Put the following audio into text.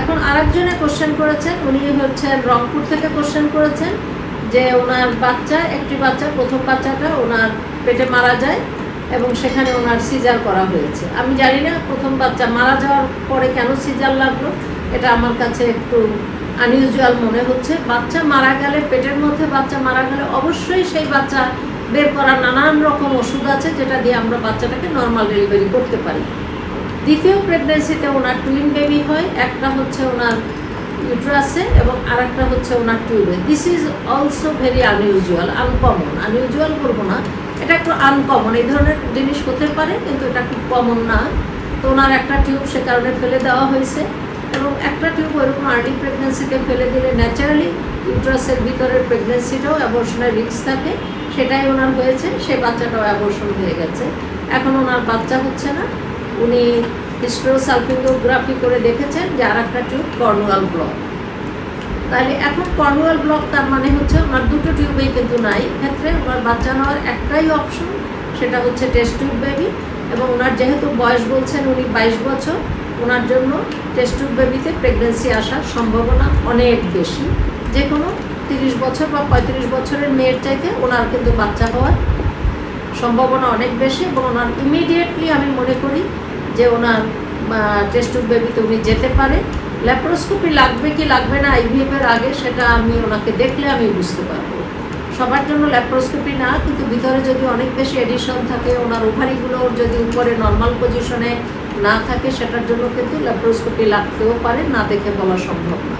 এখন আরেকজনে কোশ্চেন করেছেন, উনি হচ্ছেন রংপুর থেকে কোশ্চেন করেছেন, যে ওনার বাচ্চা, একটি বাচ্চা, প্রথম বাচ্চাটা ওনার পেটে মারা যায় এবং সেখানে ওনার সিজার করা হয়েছে। আমি জানি না প্রথম বাচ্চা মারা যাওয়ার পরে কেন সিজার লাগল, এটা আমার কাছে একটু আনইউজুয়াল মনে হচ্ছে। বাচ্চা মারা গেলে, পেটের মধ্যে বাচ্চা মারা গেলে অবশ্যই সেই বাচ্চা বের করার নানান রকম ওষুধ আছে, যেটা দিয়ে আমরা বাচ্চাটাকে নর্মাল ডেলিভারি করতে পারি। দ্বিতীয় প্রেগনেন্সিতে ওনার টুইন বেবি হয়, একটা হচ্ছে ওনার ইউট্রাসে এবং আরেকটা হচ্ছে ওনার টিউবে this is also very unusual uncommon unusual বলব না, এটা একটু আনকমন এই ধরনের জিনিস হতে পারে, কিন্তু এটা খুব কমন না। তো ওনার একটা টিউব সে কারণে ফেলে দেওয়া হয়েছে এবং একটা টিউব ওইরকম আর্লি প্রেগনেন্সিতে ফেলে দিলে ন্যাচারালি ইউট্রাসের ভিতরের প্রেগনেন্সিটাও অ্যাবর্শনের রিস্ক থাকে। সেটাই ওনার হয়েছে, সে বাচ্চাটাও অ্যাবর্শন হয়ে গেছে। এখন ওনার বাচ্চা হচ্ছে না। উনি হিস্ট্রোসালফিঙ্গোগ্রাফি করে দেখেছেন যে আর একটা টিউব কর্নুয়াল ব্লক। তাহলে এখন কর্নুয়াল ব্লক তার মানে হচ্ছে আমার দুটো টিউবেই কিন্তু নাই। ক্ষেত্রে ওনার বাচ্চা নেওয়ার একটাই অপশন, সেটা হচ্ছে টেস্ট টিউব বেবি এবং ওনার যেহেতু বয়স বলছেন উনি বাইশ বছর, ওনার জন্য টেস্ট টিউব বেবিতে প্রেগনেন্সি আসার সম্ভাবনা অনেক বেশি। যে কোনো তিরিশ বছর বা পঁয়ত্রিশ বছরের মেয়ের চাইতে ওনার কিন্তু বাচ্চা হওয়ার সম্ভাবনা অনেক বেশি এবং ওনার ইমিডিয়েটলি আমি মনে করি যে ওনার টেস্ট বেবিতে উনি যেতে পারে। ল্যাপ্রোস্কোপি লাগবে কি লাগবে না আইভিএফের আগে সেটা আমি ওনাকে দেখলে আমি বুঝতে পারব। সবার জন্য ল্যাপ্রোস্কোপি না, কিন্তু ভিতরে যদি অনেক বেশি এডিশন থাকে, ওনার ওভারিগুলো যদি উপরে নর্মাল পজিশনে না থাকে, সেটার জন্য কিন্তু ল্যাপ্রোস্কোপি লাগতেও পারে, না দেখে বলা সম্ভব না।